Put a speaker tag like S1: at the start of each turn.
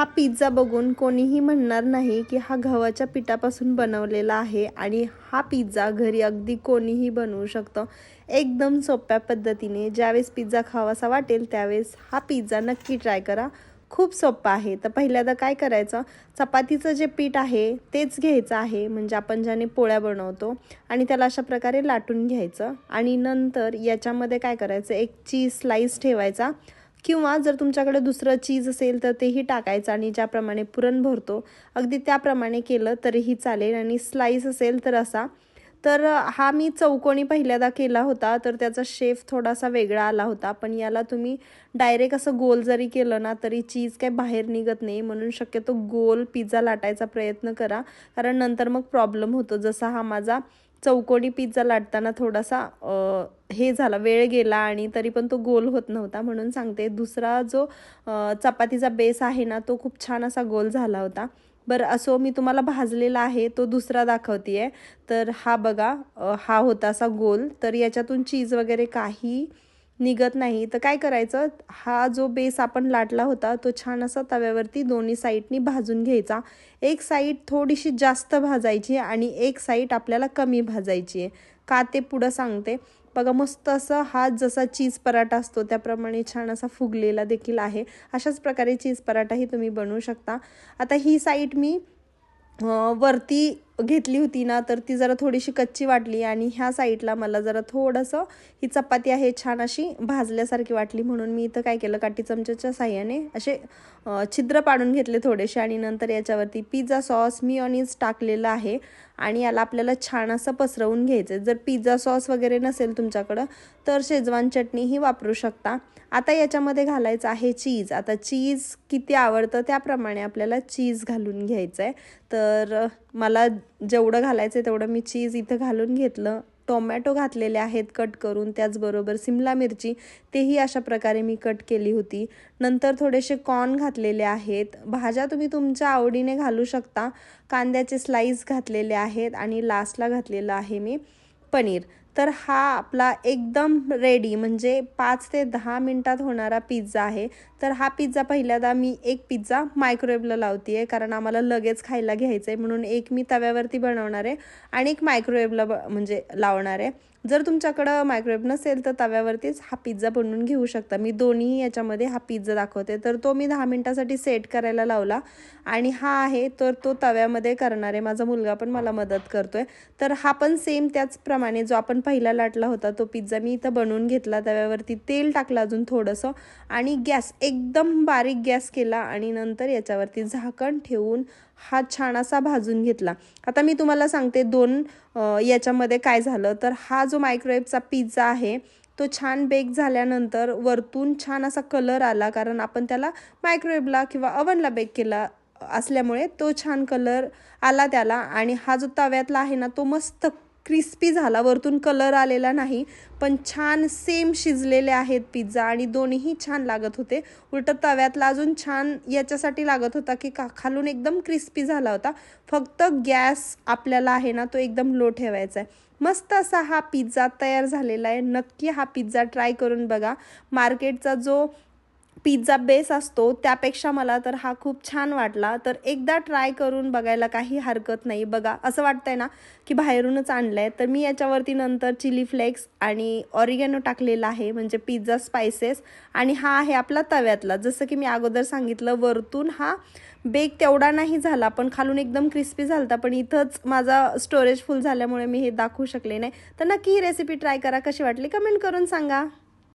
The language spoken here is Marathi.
S1: हा पिझ्झा बघून कोणीही म्हणणार नाही की हा गव्हाच्या पिठापासून बनवलेला आहे आणि हा पिझ्झा घरी अगदी कोणीही बनवू शकतं. एकदम सोप्या पद्धतीने ज्यावेळेस पिझ्झा खावासा वाटेल त्यावेळेस हा पिझ्झा नक्की ट्राय करा. खूप सोप्पा आहे. तर पहिल्यांदा काय करायचं? चपातीचं जे पीठ आहे तेच घ्यायचं आहे. म्हणजे आपण ज्याने पोळ्या बनवतो आणि त्याला अशा प्रकारे लाटून घ्यायचं. आणि नंतर याच्यामध्ये काय करायचं? एक चीज स्लाईस ठेवायचा. किंवा जर तुमच्याकडे दुसरं चीज असेल तर तेही टाकायचं आणि ज्याप्रमाणे पुरण भरतो अगदी त्याप्रमाणे केलं तरीही चालेल. आणि स्लाईस असेल तर असा. तर हा मी चौकोनी पहिल्यांदा केला होता तर त्याचा शेफ थोडासा वेगळा आला होता. पण याला तुम्ही डायरेक्ट असं गोल जरी केलं ना तरी चीज काही बाहेर निघत नाही. म्हणून शक्यतो गोल पिझ्झा लाटायचा प्रयत्न करा. कारण नंतर मग प्रॉब्लेम होतो. जसा हा माझा चौकोनी पिझ्झा लाटताना थोडासा हे झाला वेळ गेला आणि तरी पण तो गोल होत नव्हता. म्हणून सांगते दुसरा जो चपातीचा बेस आहे ना तो खूप छान असा गोल झाला होता. बरं असो मी तुम्हाला भाजलेला आहे तो दुसरा दाखवते आहे तर हा बघा हा होता असा गोल. तर याच्यातून चीज वगैरे काही निघत नाही. तर काय करायचं? हा जो बेस आपण लाटला होता तो छान असा तव्यावरती दोन्ही साईडनी भाजून घ्यायचा. एक साईड थोडीशी जास्त भाजायची आणि एक साईड आपल्याला कमी भाजायची. आहे का ते पुढं सांगते. बघा मस्त असं हा जसा चीज पराठा असतो त्याप्रमाणे छान असा फुगलेला देखील आहे. अशाच प्रकारे चीज पराठाही तुम्ही बनवू शकता. आता ही साईड मी वरती घेतली होती ना तर ती जरा थोडीशी कच्ची वाटली आणि ह्या साईडला मला जरा थोडंसं ही चपाती आहे छान अशी भाजल्यासारखी वाटली. म्हणून मी इथं काय केलं काठी चमच्याच्या साह्याने असे छिद्र पाडून घेतले थोडेसे आणि नंतर याच्यावरती पिझ्झा सॉस मिओनीज टाकलेलं आहे. आणि याला आपल्याला छान असं पसरवून घ्यायचं जर पिझ्झा सॉस वगैरे नसेल तुमच्याकडं तर शेजवान चटणीही वापरू शकता. आता याच्यामध्ये घालायचं आहे चीज आता चीज किती आवडतं त्याप्रमाणे आपल्याला चीज घालून घ्यायचं आहे तर मला जेवढं घालायचं आहे तेवढं मी चीज इथं घालून घेतलं. टोमॅटो घातलेले आहेत कट करून त्याचबरोबर सिमला मिरची तेही अशा प्रकारे मी कट केली होती. नंतर थोडेसे कॉर्न घातलेले आहेत. भाज्या तुम्ही तुमच्या आवडीने घालू शकता. कांद्याचे स्लाईस घातलेले आहेत आणि लास्टला घातलेलं आहे मी पनीर. तर हा आपला एकदम रेडी म्हणजे पाच ते दहा मिनटात होणारा पिझ्झा आहे. तर हा पिझ्झा पहिल्यांदा मी एक पिझ्झा मायक्रोवेवला लावते आहे कारण आम्हाला लगेच खायला घ्यायचं आहे म्हणून एक मी तव्यावरती बनवणार आहे आणि एक मायक्रोवेवला ब म्हणजे लावणार आहे. जर तुमच्याकडं मायक्रोवेव्ह नसेल तर तव्यावरतीच हा पिझ्झा बनवून घेऊ शकता. मी दोन्ही याच्यामध्ये हा पिझ्झा दाखवते. तर तो मी दहा मिनटासाठी सेट करायला लावला आणि हा आहे तर तो तव्यामध्ये करणार. आहे माझा मुलगा पण मला मदत करतो आहे तर हा पण सेम त्याचप्रमाणे जो आपण पहिला लाटला होता तो पिझ्झा. मी इथं बनवून घेतला तव्यावरती तेल टाकलं अजून थोडंसं आणि गॅस एकदम बारीक गॅस केला आणि नंतर याच्यावरती झाकण ठेवून हा छान असा भाजून घेतला. आता मी तुम्हाला सांगते दोन याच्यामध्ये काय झालं. तर हा जो मायक्रोवेव्हचा पिझ्झा आहे तो छान बेक झाल्यानंतर वरतून छान असा कलर आला. कारण आपण त्याला मायक्रोवेव्हला किंवा अवनला बेक केला असल्यामुळे तो छान कलर आला त्याला. आणि हा जो तव्यातला आहे ना तो मस्त क्रिस्पी झाला वरतून कलर आलेला नाही पण छान सेम शिजलेले आहेत पिझ्झा आणि दोन्हीही छान लागत होते. उलट तव्यातला अजून छान याच्यासाठी लागत होता की का खालून एकदम क्रिस्पी झाला होता. फक्त गॅस आपल्याला आहे ना तो एकदम लो ठेवायचा आहे. मस्त असा हा पिझ्झा तयार झालेला आहे. नक्की हा पिझ्झा ट्राय करून बघा. मार्केटचा जो पिझ्झा बेस असतो त्यापेक्षा मला तर हा खूप छान वाटला. तर एकदा ट्राय करून बघायला काही हरकत नाही. बघा असं वाटतंय ना की बाहेरूनच आणलं आहे तर मी याच्यावरती नंतर चिली फ्लेक्स आणि ऑरिगॅनो टाकलेला आहे म्हणजे पिझ्झा स्पायसेस आणि हा आहे आपला तव्यातला. जसं की मी अगोदर सांगितलं वरतून हा बेक तेवढा नाही झाला पण खालून एकदम क्रिस्पी झाला पण इथंच माझा स्टोरेज फुल झाल्यामुळे मी हे दाखवू शकले नाही. तर नक्की ही रेसिपी ट्राय करा. कशी वाटली? कमेंट करून सांगा.